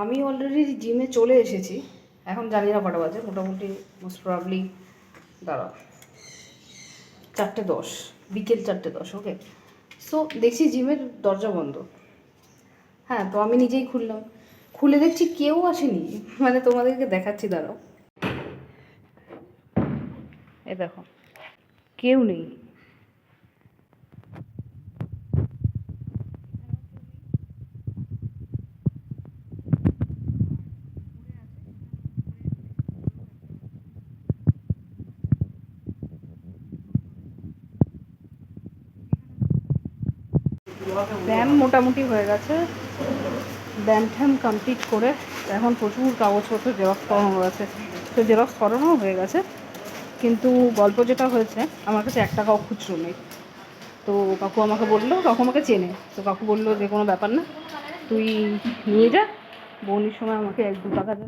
আমি অলরেডি জিমে চলে এসেছি। এখন জানি না কটা বাজে, মোটামুটি মোস্ট প্রবলি দাঁড়াও। চারটে দশ, বিকেল চারটে দশ ওকে সো দেখছি জিমের দরজা বন্ধ। হ্যাঁ তো আমি নিজেই খুললাম। খুলে দেখছি কেউ আসেনি। মানে তোমাদেরকে দেখাচ্ছি, দাঁড়াও। এ দেখো, কেউ নেই। ব্যায়াম মোটামুটি হয়ে গেছে। ব্যায়াম ট্যাম কমপ্লিট করে এখন প্রচুর কাগজপত্র জেরক্স করানো আছে তো জেরক্স করানো হয়ে গেছে, কিন্তু গল্প যেটা হয়েছে, আমার কাছে এক টাকাও খুচরো নেই। তো কাকু আমাকে বলল, কাকু আমাকে চেনে। তো কাকু বলল যে, কোনো ব্যাপার না, তুই নিয়ে যা, বৌনির সময় আমাকে এক দু টাকা দে।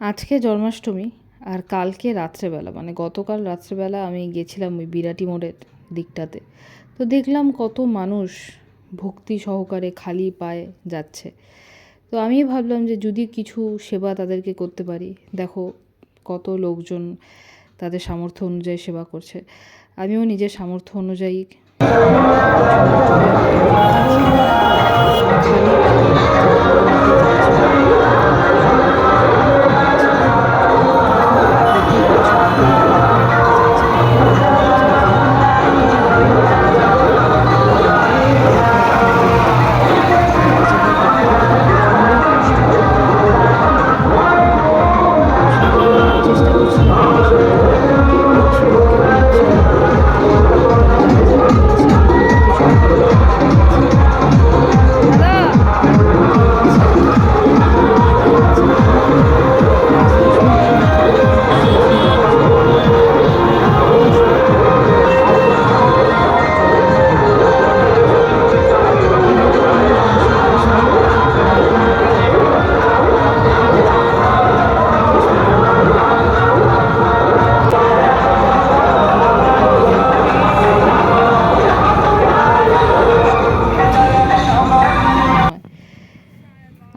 আজকে জন্মাষ্টমী আর কালকে রাত্রেবেলা মানে গতকাল রাত্রেবেলা আমি গেছিলাম ওই বিরাটি মোড়ের। দিকটাতে। তো দেখলাম কত মানুষ ভক্তি সহকারে খালি পায়ে যাচ্ছে। তো আমি ভাবলাম যে যদি কিছু সেবা তাদেরকে করতে পারি, দেখো কত লোকজন তাদের সামর্থ্য অনুযায়ী সেবা করছে। আমিও নিজের সামর্থ্য অনুযায়ী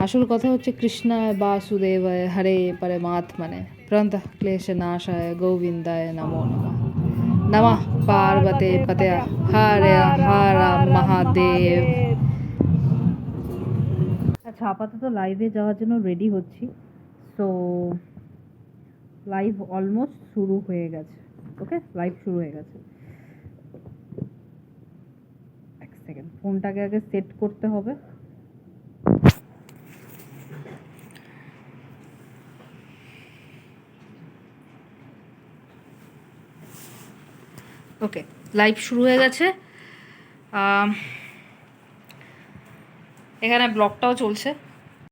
আসল কথা হচ্ছে কৃষ্ণায় বাসুদেবায় হরে পরমাত্মনে প্রন্ত ক্লেশ নাশায় গোবিন্দায় নমো নমঃ। নমঃ পার্বতে পতে হরে হর মহাদেব। আচ্ছা আপাতত লাইভে যাওয়ার জন্য রেডি হচ্ছি। সো লাইভ অলমোস্ট শুরু হয়ে গেছে। ওকে লাইভ শুরু হয়ে গেছে। এক সেকেন্ড ফোনটাকে আগে সেট করতে হবে। ওকে লাইভ শুরু হয়ে গেছে। এখানে ব্লগটাও চলছে।